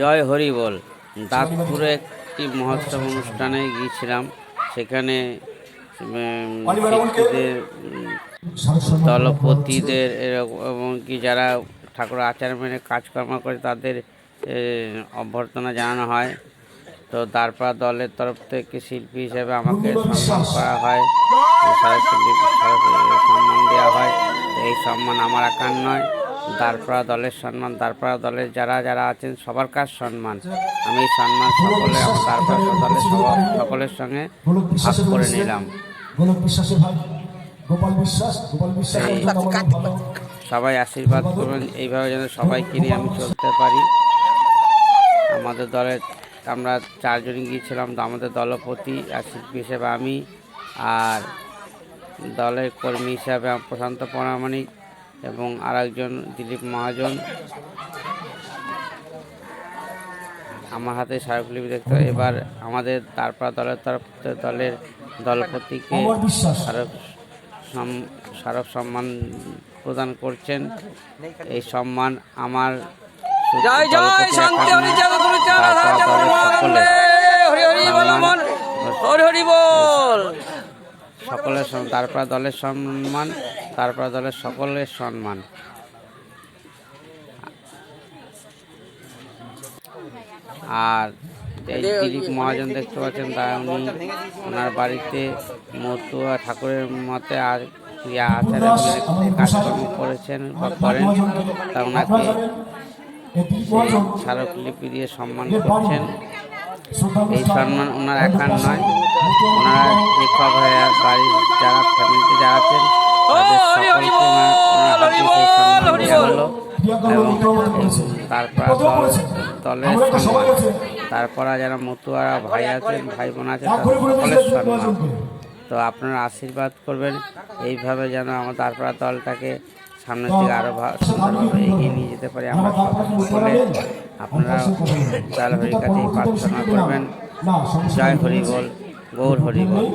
জয় হরি বল। দাঁতপুরে একটি মহোৎসব অনুষ্ঠানে গিয়েছিলাম। সেখানে দলপতিদের এরকম কি যারা ঠাকুর আচার মেনে কাজকর্ম করে তাদের অভ্যর্থনা জানানো হয়। তো তারপর দলের তরফ থেকে শিল্পী হিসেবে আমাকে সম্মান করা হয়। সম্মান দেওয়া হয়। এই সম্মান আমার একার নয়। দারপাড়া দলের সম্মান দারপাড়া দলের যারা যারা আছেন, সবার কাজ সম্মান। আমি সম্মান সকলে, আমার দলের সকলের সঙ্গে ভাগ করে নিলাম। সবাই আশীর্বাদ করবেন এইভাবে যেন সবাইকে নিয়ে আমি চলতে পারি। আমাদের দলের, আমরা চারজনই গিয়েছিলাম আমাদের দলপতি শিল্পী হিসেবে আমি আর দলের কর্মী হিসাবে প্রশান্ত পরামানিক এবং আরেকজন দিলীপ মহাজন। আমার হাতে স্মারকলিপি দেখতে হবে। এবার আমাদের তারপর দলের তরফ দলের দলপতিকে স্মারক স্মারক সম্মান প্রদান করছেন। এই সম্মান আমার সকলে হরি হরি বল হরি হরি বল। সকলের তারপর দলের সম্মান তারপর দলের সকলের সম্মান। আর এই দিলীপ মহাজন দেখতে পাচ্ছেন তা উনি ওনার বাড়িতে মতুয়া ঠাকুরের মতে আর ইয়া আচারে কাজকর্ম করেছেন বা করেন তা ওনাকে স্মারকলিপি দিয়ে সম্মান করছেন। এই সম্মান ওনার একার নয়। ওনারা লেখক ভাইয়া বাড়ির যারা ফ্যামিলিতে যারা আছেন তাদের সকলকে ওনার ওনার হাতে সেই সম্মান দেওয়া হলো তারপর দলের আছে যারা মতুয়ারা ভাই আছেন ভাই বোন আছেন সকলের সম্মান। তো আপনারা আশীর্বাদ করবেন। এইভাবে যেন আমার তারপর দলটাকে সামনের দিকে আরও সুন্দরভাবে এগিয়ে নিয়ে যেতে পারি আমরা আপনারা জাল হরির কাছে প্রার্থনা করবেন জয়। হরি বল, গৌর হরি বল